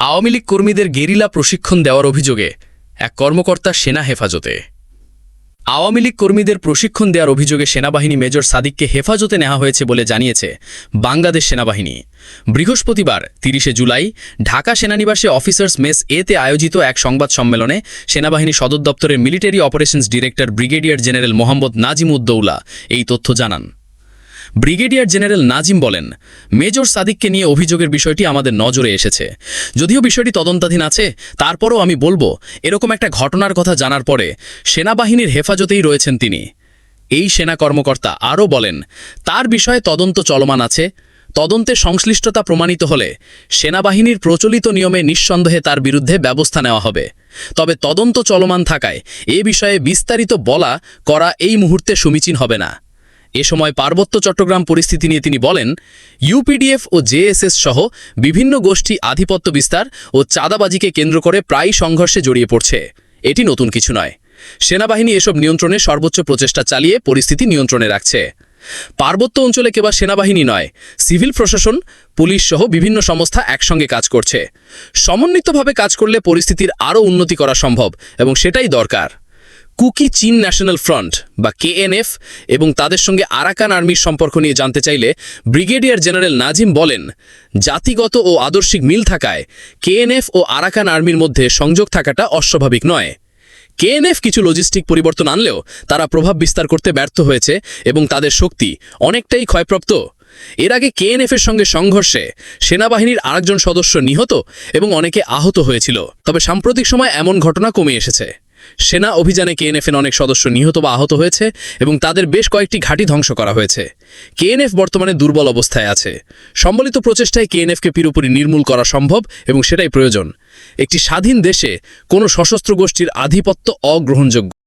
আওয়ামী লীগ কর্মীদের গেরিলা প্রশিক্ষণ দেওয়ার অভিযোগে এক কর্মকর্তা সেনা হেফাজতে। আওয়ামী লীগ কর্মীদের প্রশিক্ষণ দেওয়ার অভিযোগে সেনাবাহিনী মেজর সাদিককে হেফাজতে নেওয়া হয়েছে বলে জানিয়েছে বাংলাদেশ সেনাবাহিনী। বৃহস্পতিবার, তিরিশে জুলাই, ঢাকা সেনানিবাসে অফিসার্স মেস এতে আয়োজিত এক সংবাদ সম্মেলনে সেনাবাহিনী সদর দপ্তরের military operations director brigadier general Mohammad Nazim Uddaula এই তথ্য জানান। ব্রিগেডিয়ার জেনারেল নাজিম বলেন, মেজর সাদিককে নিয়ে অভিযোগের বিষয়টি আমাদের নজরে এসেছে। যদিও বিষয়টি তদন্তাধীন আছে, তারপরও আমি বলব, এরকম একটা ঘটনার কথা জানার পরে সেনাবাহিনীর হেফাজতেই রয়েছেন তিনি। এই সেনা কর্মকর্তা আরও বলেন, তার বিষয়ে তদন্ত চলমান আছে। তদন্তে সংশ্লিষ্টতা প্রমাণিত হলে সেনাবাহিনীর প্রচলিত নিয়মে নিঃসন্দেহে তার বিরুদ্ধে ব্যবস্থা নেওয়া হবে। তবে তদন্ত চলমান থাকায় এ বিষয়ে বিস্তারিত বলা করা এই মুহূর্তে সমীচীন হবে না। এ সময় পার্বত্য চট্টগ্রাম পরিস্থিতি নিয়ে তিনি বলেন, ইউপিডিএফ ও জেএসএস সহ বিভিন্ন গোষ্ঠী আধিপত্য বিস্তার ও চাঁদাবাজিকে কেন্দ্র করে প্রায় সংঘর্ষে জড়িয়ে পড়ছে। এটি নতুন কিছু নয়। সেনাবাহিনী এসব নিয়ন্ত্রণে সর্বোচ্চ প্রচেষ্টা চালিয়ে পরিস্থিতি নিয়ন্ত্রণে রাখছে। পার্বত্য অঞ্চলে কেবল সেনাবাহিনী নয়, সিভিল প্রশাসন, পুলিশ সহ বিভিন্ন সংস্থা একসঙ্গে কাজ করছে। সমন্বিতভাবে কাজ করলে পরিস্থিতির আরও উন্নতি করা সম্ভব এবং সেটাই দরকার। কুকি চীন ন্যাশনাল ফ্রন্ট, বা কেএনএফ, এবং তাদের সঙ্গে আরাকান আর্মির সম্পর্ক নিয়ে জানতে চাইলে ব্রিগেডিয়ার জেনারেল নাজিম বলেন, জাতিগত ও আদর্শিক মিল থাকায় কেএনএফ ও আরাকান আর্মির মধ্যে সংযোগ থাকাটা অস্বাভাবিক নয়। কেএনএফ কিছু লজিস্টিক পরিবর্তন আনলেও তারা প্রভাব বিস্তার করতে ব্যর্থ হয়েছে এবং তাদের শক্তি অনেকটাই ক্ষয়প্রাপ্ত। এর আগে কেএনএফের সঙ্গে সংঘর্ষে সেনাবাহিনীর আরেকজন সদস্য নিহত এবং অনেকে আহত হয়েছিল। তবে সাম্প্রতিক সময় এমন ঘটনা কমে এসেছে। সেনা অভিযানে কেএনএফের অনেক সদস্য নিহত বা আহত হয়েছে এবং তাদের বেশ কয়েকটি ঘাঁটি ধ্বংস করা হয়েছে। কেএনএফ বর্তমানে দুর্বল অবস্থায় আছে। সম্বলিত প্রচেষ্টায় কেএনএফকে পুরোপুরি নির্মূল করা সম্ভব এবং সেটাই প্রয়োজন। একটি স্বাধীন দেশে কোনো সশস্ত্র গোষ্ঠীর আধিপত্য অগ্রহণযোগ্য